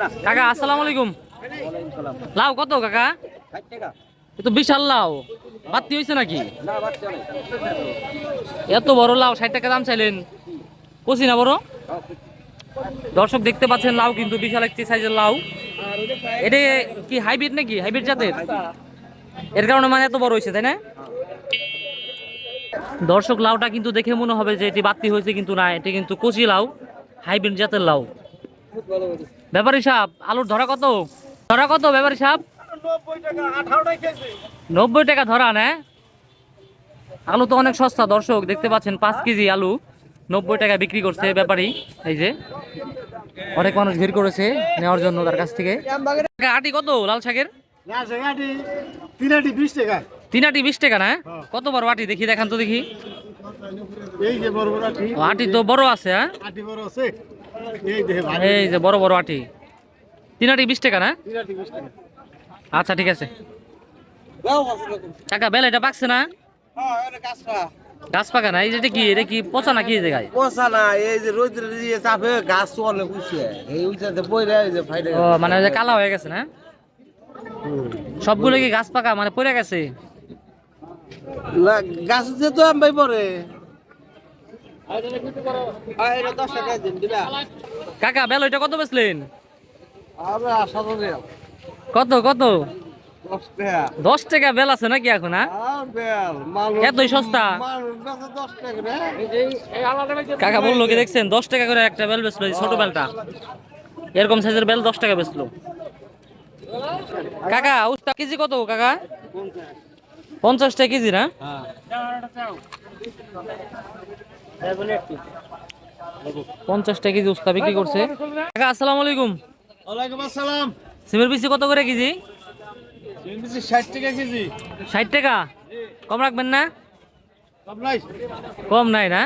কাকা, আসসালামু আলাইকুম। লাউ কত কাকা? এ তো বিশাল লাউ। বাতি হয়েছে নাকি? এত বড় লাউ, ষাট টাকা দাম চাইলেন। কচি না বড়? দর্শক দেখতে পাচ্ছেন লাউ কিন্তু বিশাল একটি সাইজের লাউ। এটা কি হাইব্রিড নাকি? হাইব্রিড জাতের? এর কারণে মানে এত বড় হয়েছে তাই না? দর্শক, লাউটা কিন্তু দেখে মনে হবে যে এটি বাতি হয়েছে কিন্তু না, এটি কিন্তু কচি লাউ, হাইব্রিড জাতের লাউ। ব্যাপারী সাহেব আলুর ধরা কত? ধরা কত ব্যাপারী সাহেব? নব্বই টাকা ধরা না? আলু তো অনেক সস্তা দর্শক দেখতে পাচ্ছেন পাঁচ কেজি আলু নব্বই টাকা বিক্রি করছে ব্যাপারী। এই যে অনেক মানুষ ভিড় করেছে নেওয়ার জন্য তার কাছ থেকে। আটি কত লাল শাকের? তিনাটি বিশ টাকা তিন আটি বিশ টাকা না? কত বড় আটি দেখি দেখান তো দেখি। এই যে বড় বড় আটি আটি তো বড় আছে হ্যাঁ? আটি বড় আছে। এই যে বড় বড় আটি। তিন আটি বিশ টাকা না? টাকা। আচ্ছা ঠিক আছে। কাকা বেলা এটা পাকছে না? হ্যাঁ গাছ পাকা না? এই কি? এটা কি পচা না কি জায়গায়? পচা না এই যে রোদ্রে দিয়ে চাপে গাছ অনেক উঠছে এই উঠছে পড়ে এই যে ফাইটে ও মানে ওই যে কালা হয়ে গেছে না? সবগুলো কি গাছ পাকা? মানে পড়ে গেছে? না গাছ দিয়ে তো আমি পরে। টাকা কাকা বেল ওইটা কত বেচলেন? কত কত? দশ টাকা। বেল আছে নাকি এখন হ্যাঁ? মানুষ এতই সস্তা? কাকা বলল কি দেখছেন দশ টাকা করে একটা বেল বেচলো এই ছোট বেলটা। এরকম সাইজের বেল দশ টাকা বেচলো। কাকা উস্তা কেজি কত কাকা? পঞ্চাশ। টাকা কেজি না? পঞ্চাশ টাকা কেজি উস্তা বিক্রি করছে। কাকা আসসালামু আলাইকুম। ওয়ালাইকুম আসসালাম। সিমের পিসি কত করে কেজি? ষাট টাকা কেজি। ষাট টাকা? কম রাখবেন না? কম নাই। না?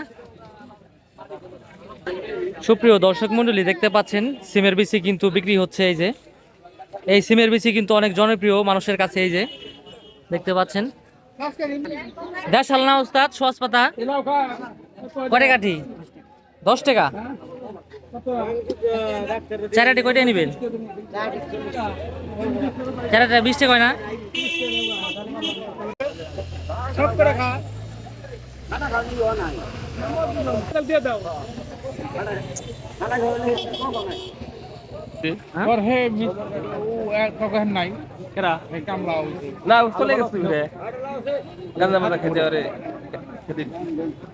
সুপ্রিয় দর্শক মন্ডলী দেখতে পাচ্ছেন সিমের বিসি কিন্তু বিক্রি হচ্ছে এই যে। এই সিমের বিসি কিন্তু অনেক জনপ্রিয় মানুষের কাছে এই যে। দেখতে পাচ্ছেন। দেশাল না উস্তাদ সোয়াস পাতা। কয়টা কাঠি? দশ টাকা? চারাটি কয়টা নেবেন? চারাটা বিশ টাকা না? হ্যাঁ? না চলে গেছে মাথা খেতে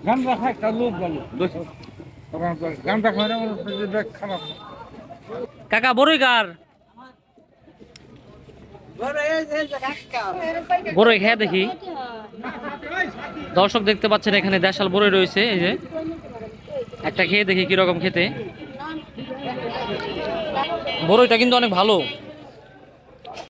গান রাখা একটা লোক গান রাখা খারাপ কাকা, বড়ই কার? বড়ই খেয়ে দেখি। দর্শক দেখতে পাচ্ছেন, এখানে দেশাল বড়ই রয়েছে, এই যে। একটা খেয়ে দেখি কীরকম খেতে। বড়ইটা কিন্তু অনেক ভালো।